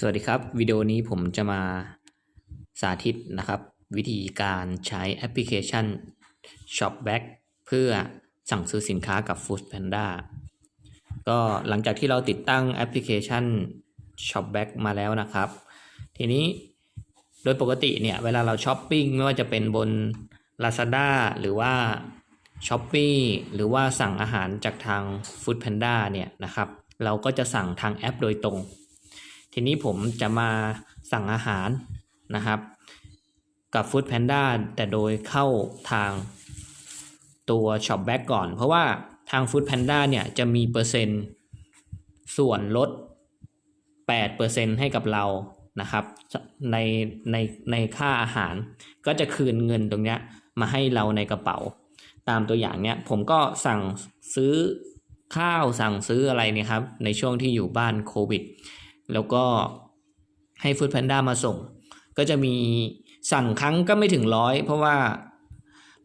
สวัสดีครับ วิดีโอนี้ผมจะมาสาธิตนะครับ วิธีการใช้แอปพลิเคชัน Shopback เพื่อสั่งซื้อสินค้ากับ Food Panda ก็หลังจากที่เราติดตั้งแอปพลิเคชัน Shopback มาแล้วนะครับ ทีนี้โดยปกติเนี่ยเวลาเราช้อปปิ้งไม่ว่าจะเป็นบน Lazada หรือว่า s h o p e e หรือว่าสั่งอาหารจากทาง Food Panda เนี่ยนะครับ เราก็จะสั่งทางแอปโดยตรง ทีนี้ผมจะมาสั่งอาหารนะครับ กับ Food Panda แต่โดยเข้าทางตัว Shopback ก่อน เพราะว่าทาง Food Panda เนี่ยจะมีเปอร์เซ็นต์ส่วนลด 8%ให้กับเรานะครับในในในค่าอาหารก็จะคืนเงินตรงเนี้ยมาให้เราในกระเป๋า ตามตัวอย่างเนี้ยผมก็สั่งซื้อข้าวสั่งซื้ออะไรเนี่ยครับในช่วงที่อยู่บ้านโควิด แล้วก็ให้ Food Panda มาส่ง ก็จะมีสั่งครั้งก็ไม่ถึงร้อยเพราะว่า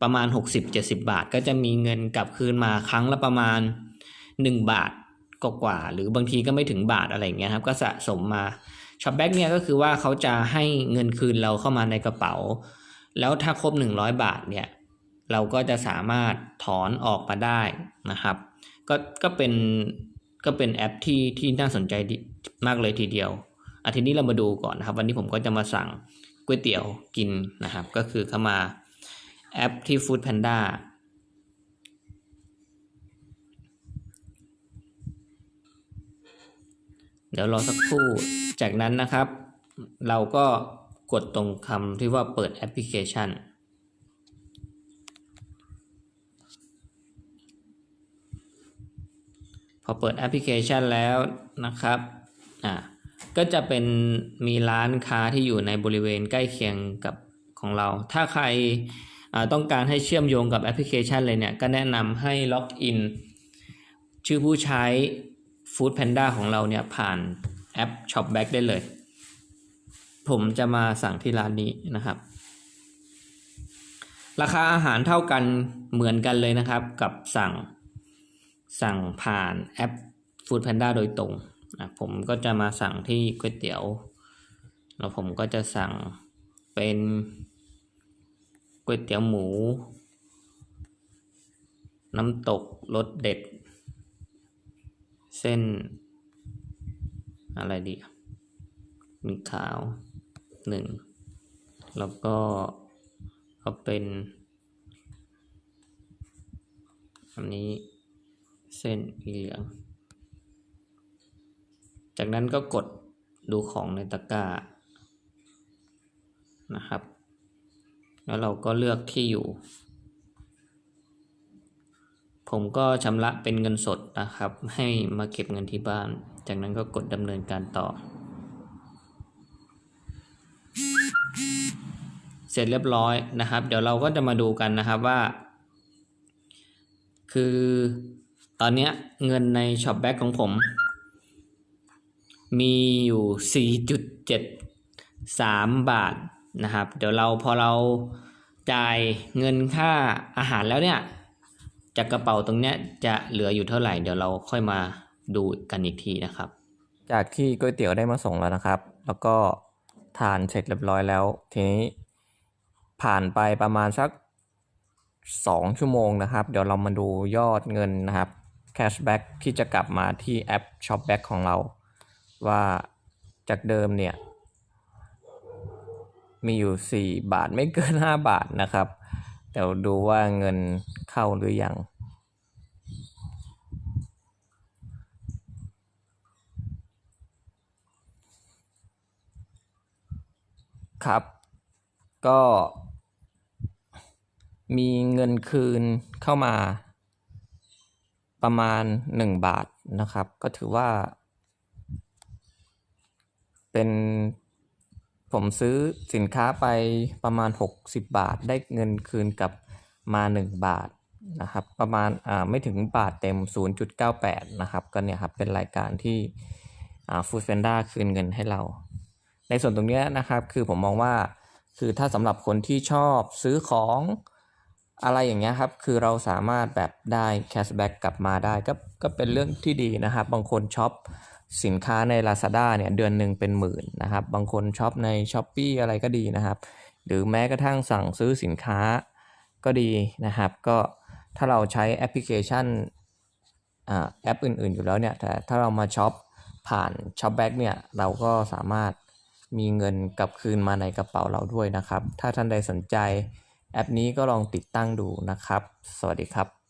ประมาณ 60-70 บาท ก็จะมีเงินกลับคืนมาครั้งละประมาณ 1 บาทกว่าๆหรือบางทีก็ไม่ถึงบาทอะไรอย่างเงี้ยครับก็สะสมมาช็อปแบ็กเนี่ยก็คือว่าเขาจะให้เงินคืนเราเข้ามาในกระเป๋า แล้วถ้าครบ 100 บาทเนี่ยเราก็จะสามารถถอนออกมาได้นะครับ ก็ก็เป็น ก็เป็นแอปที่ที่น่าสนใจมากเลยทีเดียวอาทีนี้เรามาดูก่อนนะครับ วันนี้ผมก็จะมาสั่งก๋วยเตี๋ยวกินนะครับ ก็คือเข้ามาแอปที่ Food Panda เดี๋ยวรอสักครู่ จากนั้นนะครับ เราก็กดตรงคำที่ว่าเปิดแอปพลิเคชัน พอเปิดแอปพลิเคชันแล้วนะครับอ่าก็จะเป็นมีร้านค้าที่อยู่ในบริเวณใกล้เคียงกับของเรา ถ้าใครต้องการให้เชื่อมโยงกับแอปพลิเคชันเลยเนี่ยก็แนะนำให้ล็อกอินชื่อผู้ใช้ Food Panda ของเราเนี่ยผ่านแอป Shopback ได้เลย ผมจะมาสั่งที่ร้านนี้นะครับ ราคาอาหารเท่ากันเหมือนกันเลยนะครับกับสั่ง สั่งผ่านแอป Food Panda โดยตรงนะผมก็จะมาสั่งที่ก๋วยเตี๋ยว แล้วผมก็จะสั่งเป็นก๋วยเตี๋ยวหมู น้ำตกรสเด็ด เส้น อะไรดี มีขาวหนึ่ง แล้วก็เอาเป็น อันนี้ เส้นเหลือง จากนั้นก็กดดูของในตะกร้านะครับ แล้วเราก็เลือกที่อยู่ ผมก็ชำระเป็นเงินสดนะครับ ให้มาเก็บเงินที่บ้าน จากนั้นก็กดดำเนินการต่อ เสร็จเรียบร้อยนะครับ เดี๋ยวเราก็จะมาดูกันนะครับว่า คือ ตอนนี้เงินใน Shopback ของผม มีอยู่ 4.73 บาทนะครับ เดี๋ยวเราพอเราจ่ายเงินค่าอาหารแล้วเนี่ย จากกระเป๋าตรงเนี้ยจะเหลืออยู่เท่าไหร่ เดี๋ยวเราค่อยมาดูกันอีกทีนะครับ จากที่ก๋วยเตี๋ยวได้มาส่งแล้วนะครับ แล้วก็ทานเสร็จเรียบร้อยแล้ว ทีนี้ผ่านไปประมาณสัก 2 ชั่วโมงนะครับ เดี๋ยวเรามาดูยอดเงินนะครับ cashback ที่จะกลับมาที่แอป shopback ของเรา ว่าจากเดิมเนี่ย มีอยู่ 4 บาทไม่เกิน 5 บาทนะครับเดี๋ยวดูว่าเงินเข้าหรือยังครับ ก็มีเงินคืนเข้ามา ประมาณ 1 บาทนะครับ ก็ถือว่า เป็นผมซื้อสินค้าไปประมาณ 60 บาท ได้เงินคืนกลับมา 1 บาทนะครับ ประมาณอ่าไม่ถึงบาทเต็ม 0.98 นะครับ ก็เนี่ยครับเป็นรายการที่อ่าฟูดเฟนด้าคืนเงินให้เรา ในส่วนตรงเนี้ยนะครับ คือผมมองว่าคือถ้าสำหรับคนที่ชอบซื้อของ อะไรอย่างเงี้ยครับคือเราสามารถแบบได้แคชแบ็กกลับมาได้ก็ก็เป็นเรื่องที่ดีนะครับ บางคนช็อปสินค้าใน Lazada เนี่ยเดือนหนึ่งเป็นหมื่นนะครับ บางคนช็อปใน s h อ p e e อะไรก็ดีนะครับ หรือแม้กระทั่งสั่งซื้อสินค้าก็ดีนะครับ ก็ถ้าเราใช้แอปพลิเคชันอ่าแอปอื่นๆอยู่แล้วเนี่ยแต่ถ้าเรามาช็อปผ่านช็อปแบ็กเนี่ยเราก็สามารถมีเงินกลับคืนมาในกระเป๋าเราด้วยนะครับ ถ้าท่านใดสนใจ แอปนี้ก็ลองติดตั้งดูนะครับ สวัสดีครับ